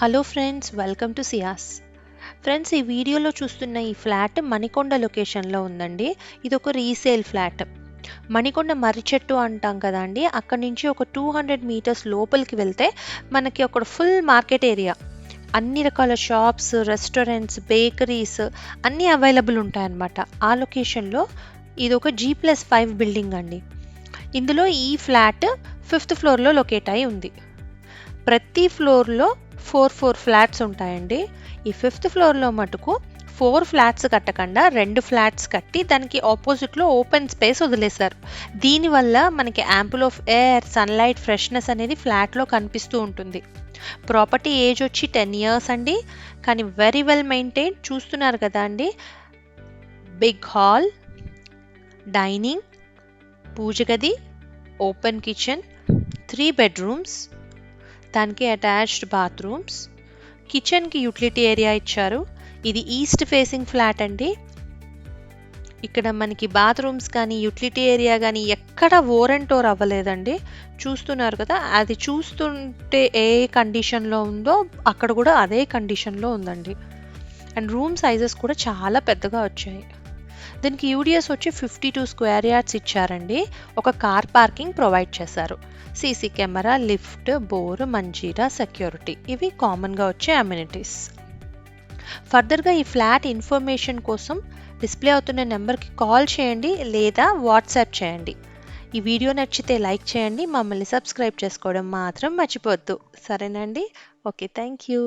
Hello friends welcome to Siyas friends ఈ వీడియోలో చూస్తున్న ఈ ఫ్లాట్ మణికొండ లొకేషన్లో ఉందండి. ఇది ఒక రీసేల్ ఫ్లాట్. మణికొండ మర్రి చెట్టు అంటాం అండి అక్కడి నుంచి ఒక టూ హండ్రెడ్ మీటర్స్ లోపలికి వెళ్తే మనకి ఒక ఫుల్ మార్కెట్ ఏరియా. అన్ని రకాల షాప్స్ రెస్టారెంట్స్ బేకరీస్ అన్నీ అవైలబుల్ ఉంటాయన్నమాట. ఆ లొకేషన్లో ఇది ఒక జీ ప్లస్ ఫైవ్ బిల్డింగ్ అండి. ఇందులో ఈ ఫ్లాట్ ఫిఫ్త్ ఫ్లోర్లో లొకేట్ అయి ఉంది. ప్రతి ఫ్లోర్లో ఫోర్ ఫోర్ ఫ్లాట్స్ ఉంటాయండి. ఈ ఫిఫ్త్ ఫ్లోర్లో మటుకు ఫోర్ ఫ్లాట్స్ కట్టకుండా రెండు ఫ్లాట్స్ కట్టి దానికి ఆపోజిట్లో ఓపెన్ స్పేస్ వదిలేశారు. దీనివల్ల మనకి ample of air sunlight freshness అనేది ఫ్లాట్లో కనిపిస్తూ ఉంటుంది. ప్రాపర్టీ ఏజ్ వచ్చి టెన్ ఇయర్స్ అండి. కానీ వెరీ వెల్ మెయింటైన్ చూస్తున్నారు కదా అండి. బిగ్ హాల్ డైనింగ్ పూజ గది ఓపెన్ కిచెన్ త్రీ బెడ్రూమ్స్ దానికి అటాచ్డ్ బాత్రూమ్స్ కిచెన్కి యూటిలిటీ ఏరియా ఇచ్చారు. ఇది ఈస్ట్ ఫేసింగ్ ఫ్లాట్ అండి. ఇక్కడ మనకి బాత్రూమ్స్ కానీ యూటిలిటీ ఏరియా కానీ ఎక్కడ ఓరెంటోర్ అవ్వలేదండి. చూస్తున్నారు కదా అది చూస్తుంటే ఏ కండిషన్లో ఉందో అక్కడ కూడా అదే కండిషన్లో ఉందండి. అండ్ రూమ్ సైజెస్ కూడా చాలా పెద్దగా వచ్చాయి. దీనికి యూడిఎస్ వచ్చి ఫిఫ్టీ టూ స్క్వేర్ యార్డ్స్ ఇచ్చారండి. ఒక కార్ పార్కింగ్ ప్రొవైడ్ చేశారు. CC camera lift bore Manjira security ఇవి కామన్గా వచ్చే అమ్యూనిటీస్ ఫర్దర్గా ఈ ఫ్లాట్ ఇన్ఫర్మేషన్ కోసం డిస్ప్లే అవుతున్న నెంబర్కి కాల్ చేయండి లేదా వాట్సాప్ చేయండి. ఈ వీడియో నచ్చితే లైక్ చేయండి. మమ్మల్ని సబ్స్క్రైబ్ చేసుకోవడం మాత్రం మర్చిపోవద్దు. సరేనండి? Okay thank you